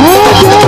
Oh,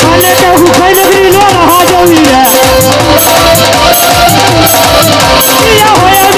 俺们要去看那个领导啊，好牛逼啊！你要？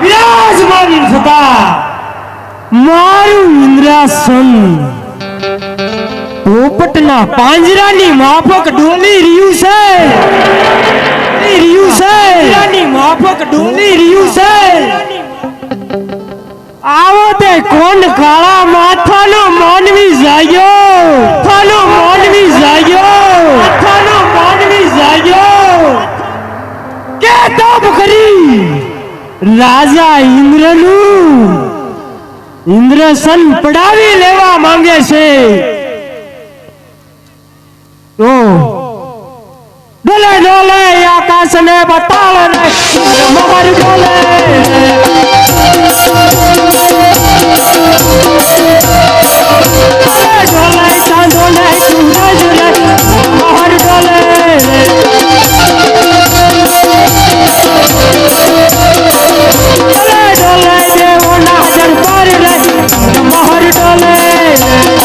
બિરાજમાન થતા મારું ઇન્દ્રાસન. પોપટના પાંજરાની માફક ડોલી રહ્યું છે. રહ્યું છે. પાંજરાની માફક ડોલી રહ્યું છે. આવો તે કોણ કાળા માથાનો માનવી જાગ્યો? માથાનો માનવી જાગ્યો. માથાનો માનવી જાગ્યો. કે તપ કરી? રાજા ઇન્દ્રનું. ઇન્દ્રસન પડાવી લેવા માંગે છે. તો ડોલે ડોલે આકાશ ને બતાળ ને ડોલે ડોલે. ડોલે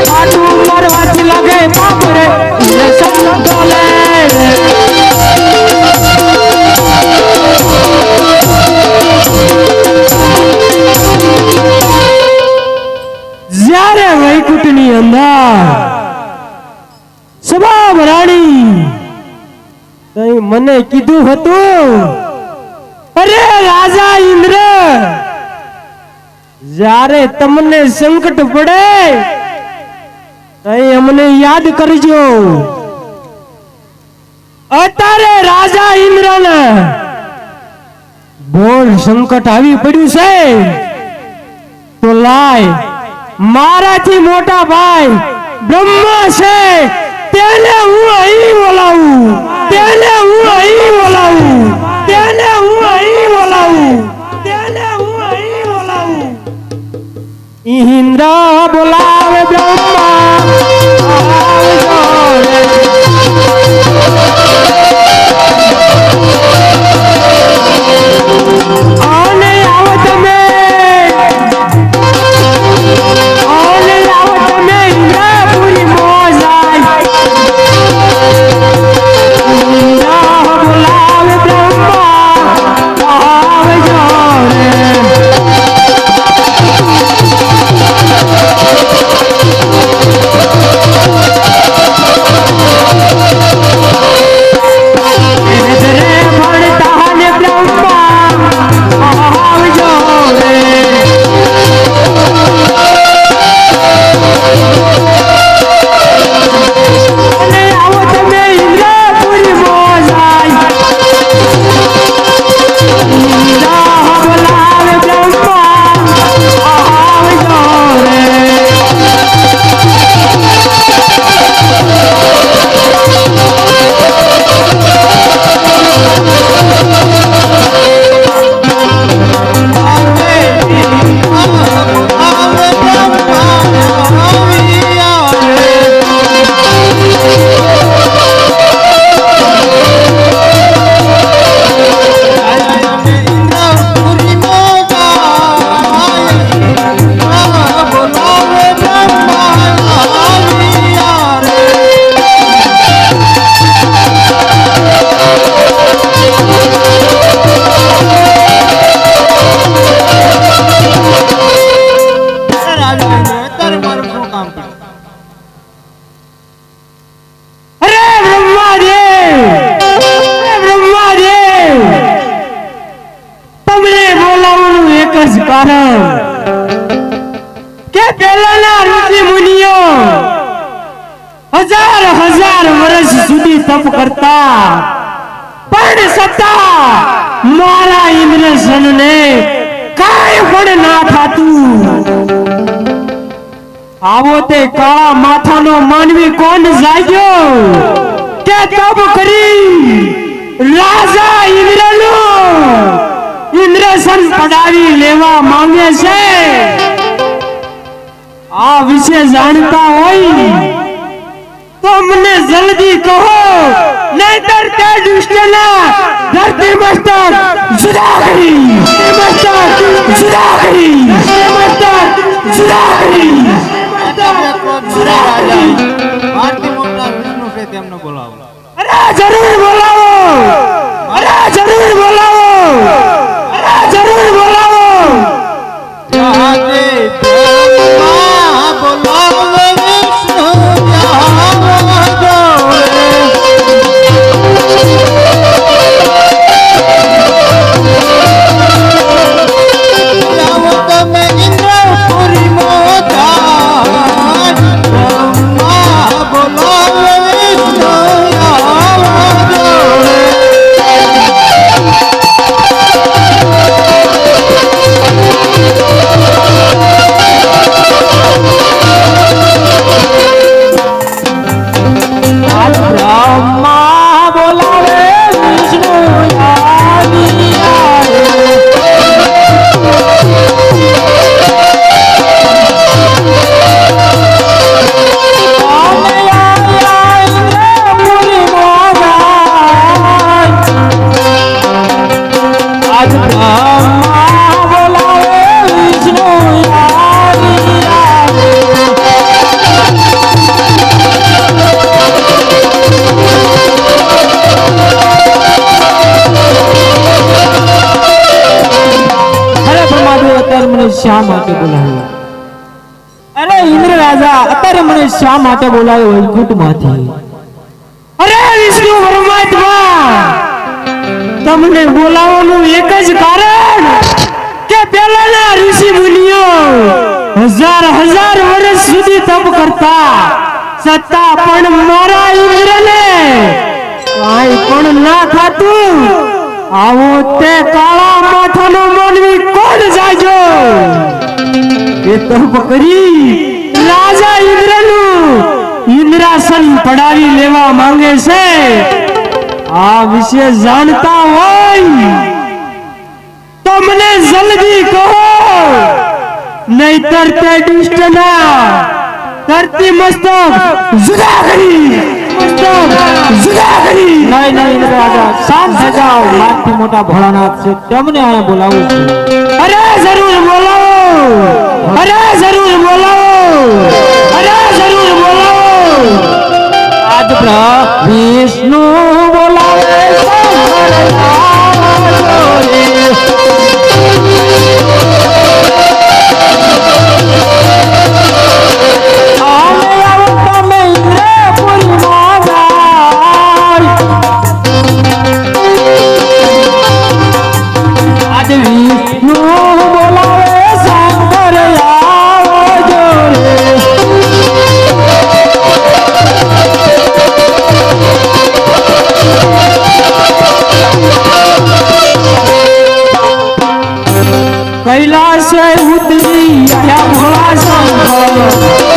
એને ભાટું મારવાથી લાગે પાપ રે ડોલે મને કીધું હતું, અરે રાજા ઇન્દ્ર, જ્યારે તમને સંકટ પડે અમને યાદ કરજો. અત્યારે રાજા ઇન્દ્રને બોલ સંકટ આવી પડ્યું છે. તો લાય, મારાથી મોટા ભાઈ બ્રહ્મા છે. તેને હું અહીં બોલાવું. તેને હું અહીં પણ ના થાતું આવો તે કાળા માથાનો માનવી કોણ જાગ્યો? કે તપ કરી? રાજા ઇન્દ્રનું. ઇન્દ્રસન પડાવી લેવા માંગે છે. આ વિશે જાણતા હોય તો મને જલ્દી કહો. નહીતર તે દુષ્ટના ધરતી મસ્તક જુદા કરી મસ્તક જુદા કરી મસ્તક જુદા કરી જરૂર બોલાવો. અરે જરૂર બોલાવો. અરે જરૂર બોલાવો. શા માટે બોલાવ્યો? અરે ઇન્દ્ર રાજા અત્યારે મને શા માટે બોલાવ્યો વૈકુંઠમાંથી? અરે વિષ્ણુ પરમાત્મા! તમને બોલાવવાનું એક જ કારણ કે પહેલાના ઋષિ મુનિઓ હજાર હજાર વર્ષ સુધી તપ કરતા છતાં પણ મારા ઇન્દ્રને કાંઈ પણ ના થાતું આવો તે કાળા માથાનો મોલવી કોણ જાજો એ તો કરી રાજા ઇન્દ્રનું ઇન્દ્રાસન પડાવી લેવા માંગે છે. આ વિશે જાણતા હોય તો મને જલ્દી કહો. નહીતર તે દુષ્ટના ધરતી મસ્તક જુદા કરી. નહીં નહીં રાજા શાંત જાઓ લાખથી મોટા ભોળાનાથ છે તેમને અહીંયા બોલાવું છું અરે જરૂર બોલાવો અરે જરૂર બોલાવો અરે જરૂર બોલાવો આજ વિષ્ણુ બોલાવે ह्या भोळा संभ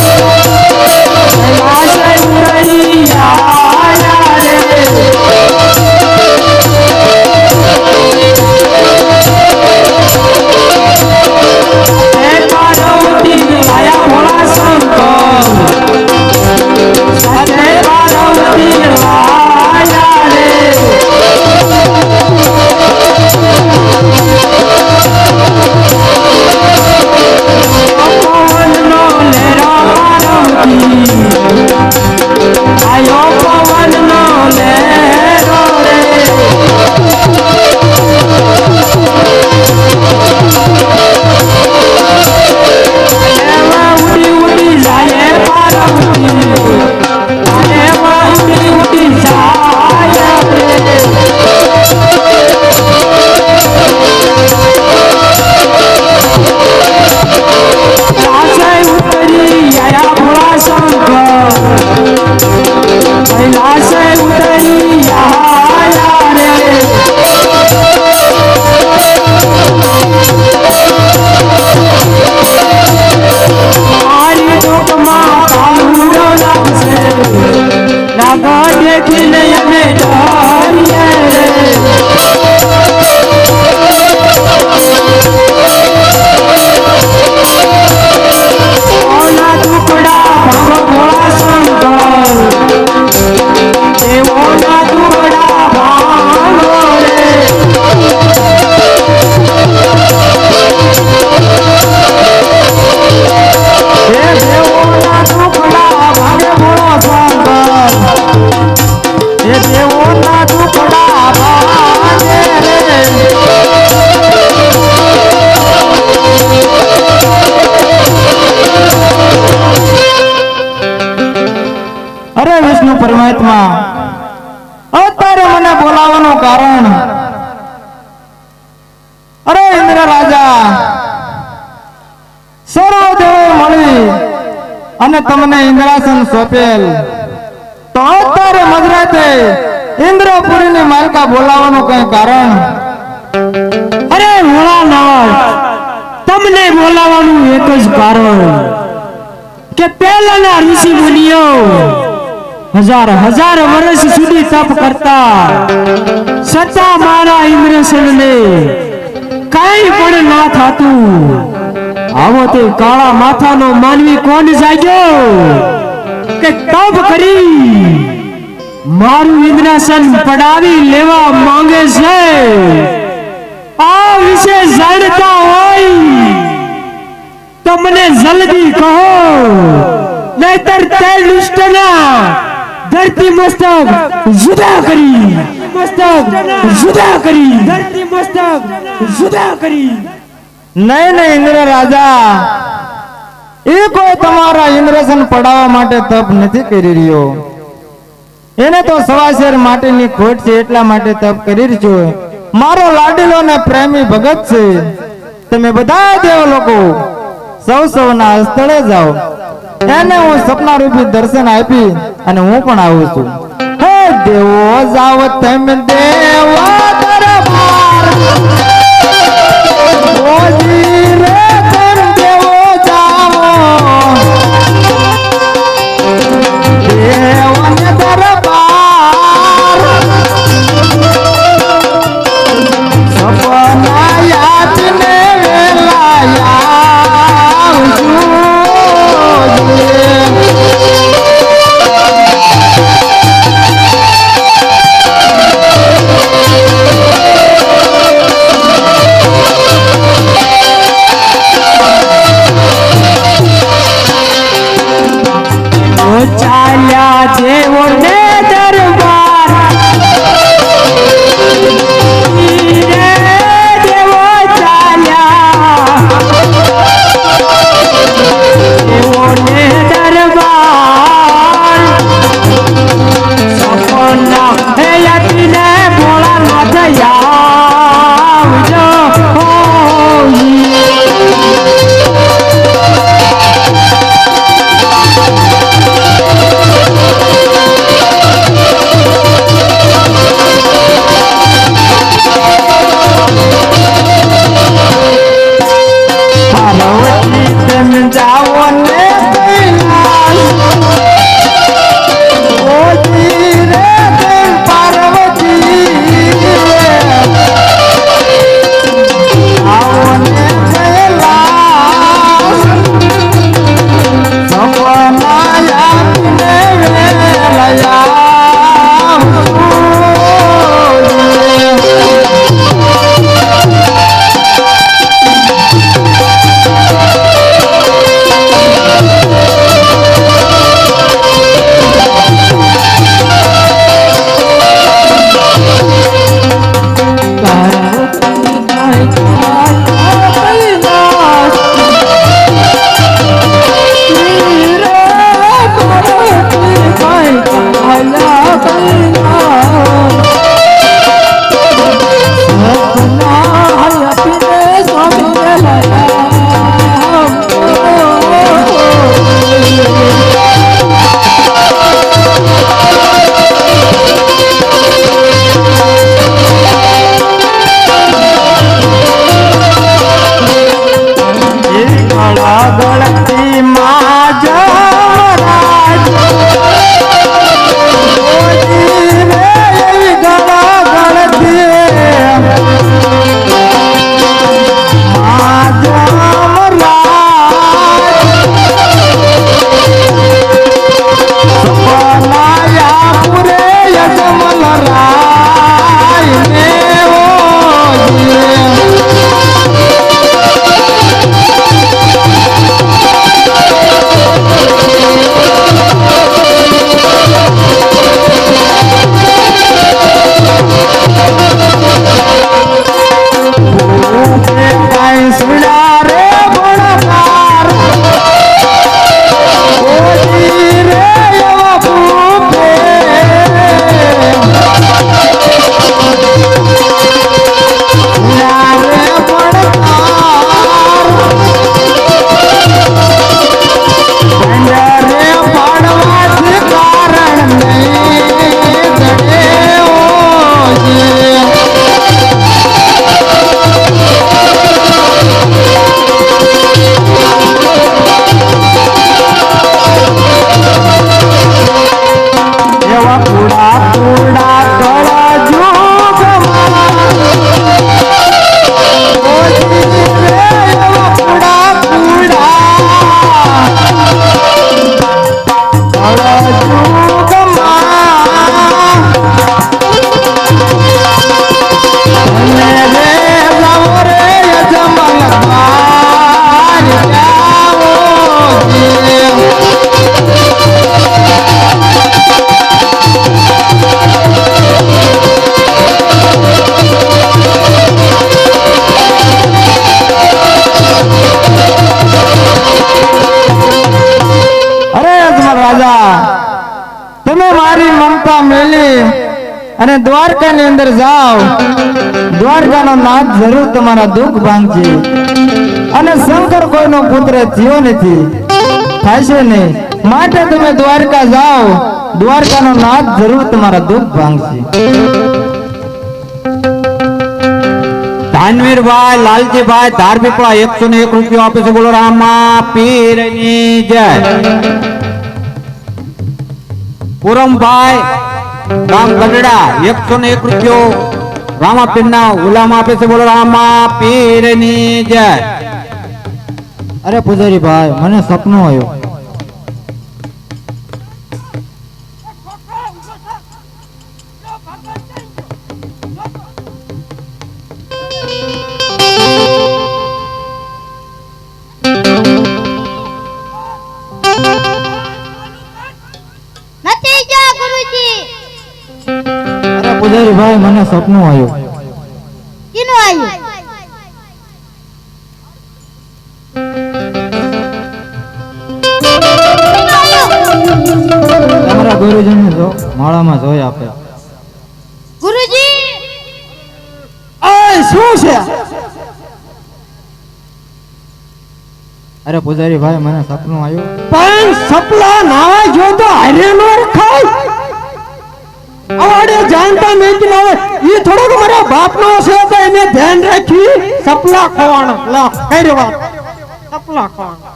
સોંપેલ તો અત્યારે મધરાતે ઇન્દ્રપુરીની માલકા બોલાવવાનું કઈ કારણ? અરે તમને બોલાવાનું એક જ કારણ કે પહેલાના ઋષિ મુનિઓ હજાર હજાર વર્ષ સુધી તપ કરતા છતાં મારા ઇન્દ્રસનને કઈ પણ ના થતું. આવો તે કાળા માથાનો માનવી કોણ જાગ્યો? કે તપ કરી. મારું ઇન્દ્રાસન પડાવી લેવા માંગે છે. આ વિશે જાણતા હોય તો મને જલ્દી કહો. નહીતર તે દુષ્ટના ધરતી મસ્તક જુદા કરી. મસ્તક જુદા કરી. ધરતી મસ્તક જુદા કરી. નહીં નહીં ઇન્દ્ર રાજા એ કોઈ તમારા ઇન્દ્રસન પડાવવા માટે તપ નથી કરી રહ્યો. એને તો સવાશેર માટેની ખોટ છે, એટલા માટે તપ કરી રહ્યો મારો લાડીલો ને પ્રેમી ભગત છે. તમે બધા દેવ લોકો સૌ સૌના સ્થળે જાઓ. એને હું સપના રૂપી દર્શન આપી અને હું પણ આવું છું. હે દેવો, જાવ તમે દેવો દરબાર ચાલ્યા જેવો ને અને દ્વારકા ની અંદર જાઓ. દ્વારકા નો નાથ જરૂર તમારા દુઃખ ભાંગશે. અને શંકર કોઈનો પુત્ર થયો નથી. થશે નહીં. માટે તમે દ્વારકા જાઓ. દ્વારકા નો નાથ જરૂર તમારા દુઃખ ભાંગશે. ધાનવીરભાઈ, લાલજીભાઈ ધારપીપળા એકસો ને એક રૂપિયો આપે છે. બોલો રામા પીરની જય. પૂરમભાઈ ગામ ગઢડા એકસો ને એક રૂપિયો. રામા પીરના ગુલામ આપે છે, બોલો રામા પીરની જય. અરે પૂજારી ભાઈ મને સપનું આવ્યું. મને આવ્યું. કિનું આવ્યું? કિનું તમારા ગુરુજીને જો માળામાં જોઈ આપે. ગુરુજી? શું છે? અરે પૂજારી ભાઈ મને સપનું આવ્યું. પણ સપના ના જો તો હારે નો અવાડે નહીં કે હવે ઈ થોડોક મારા બાપનો છે તો એને ધ્યાન રાખી. સપલા ખવાણો લા કઈ વાત? સપલા ખવાણો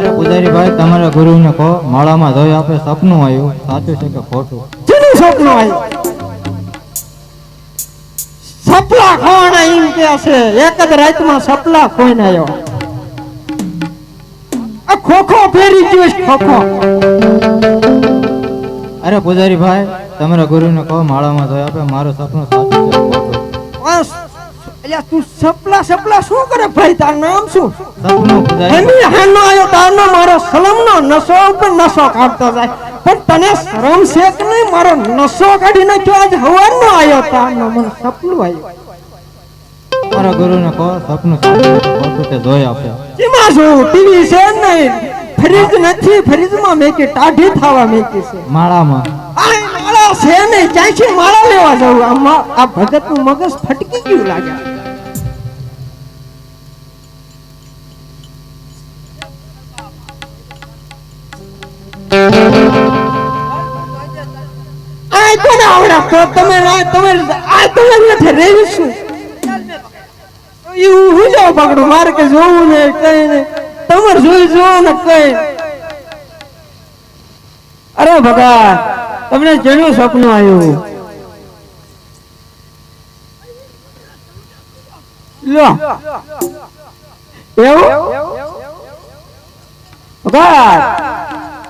અરે પૂજારી ભાઈ તમારા ગુરુને કહો માળામાં જોઈ આપે સપનું આવ્યું. સાચું છે કે ખોટું? જેનું સપનું આવ્યું? સપલા ખવાણા એમ કે છે એક જ રાતમાં સપલા ખોઈને આવ્યો આ ખોખો ફેરી ગયો ખોખો. અરે પૂજારી ભાઈ તમારા ગુરુને કહો માળામાં જોઈ આપે મારું સપનું સાચું છે તું સપલા સપલા શું કરે ભાઈ? તાર નામ શું? સપનું એની હાનો આયો તારનો મારો સલમનો નસો ઉપર નસો કાઢતો જાય. પણ તને શરમ છે કે નહીં? મારો નસો કાઢી નાખ્યો આજ હવારનો આયો તારનો મને સપનું આવ્યું તમારા ગુરુને કહો સપનું સાચું છે જોઈ આપે. એમાં શું ટીવી છે નહીં ફ્રીજ નથી ફ્રીજમાં મેકી ટાઢી થવા મેકી છે. માળામાં. માળા છે ને ક્યાંથી માળા લેવા જવું આ ભગતનું મગજ ફટકી ગયું લાગે. જાવ ને કઈ ને. તમારે જોઈ જોવો ને કઈ. અરે ભગા તમને જેનું સપનું આવ્યું? લો. એવું?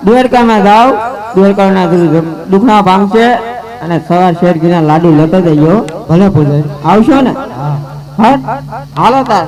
દ્વારકામાં જાઓ. દ્વારકાના દુખણા પામશે અને સવાર શેરગીના લાડુ લેતો જઈયો ભલે પૂજારી. આવશો ને? હા? હાલો તાર.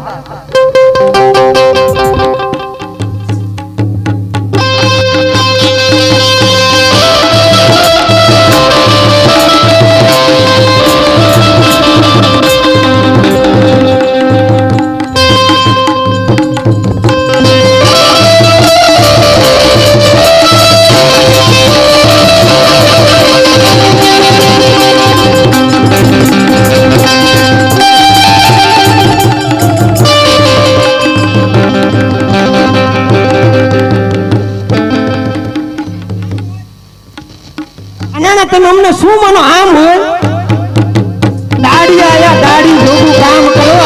નાના તમે અમને શું માનો? આમ દાડી આયા દાડી જોગું કામ કરો.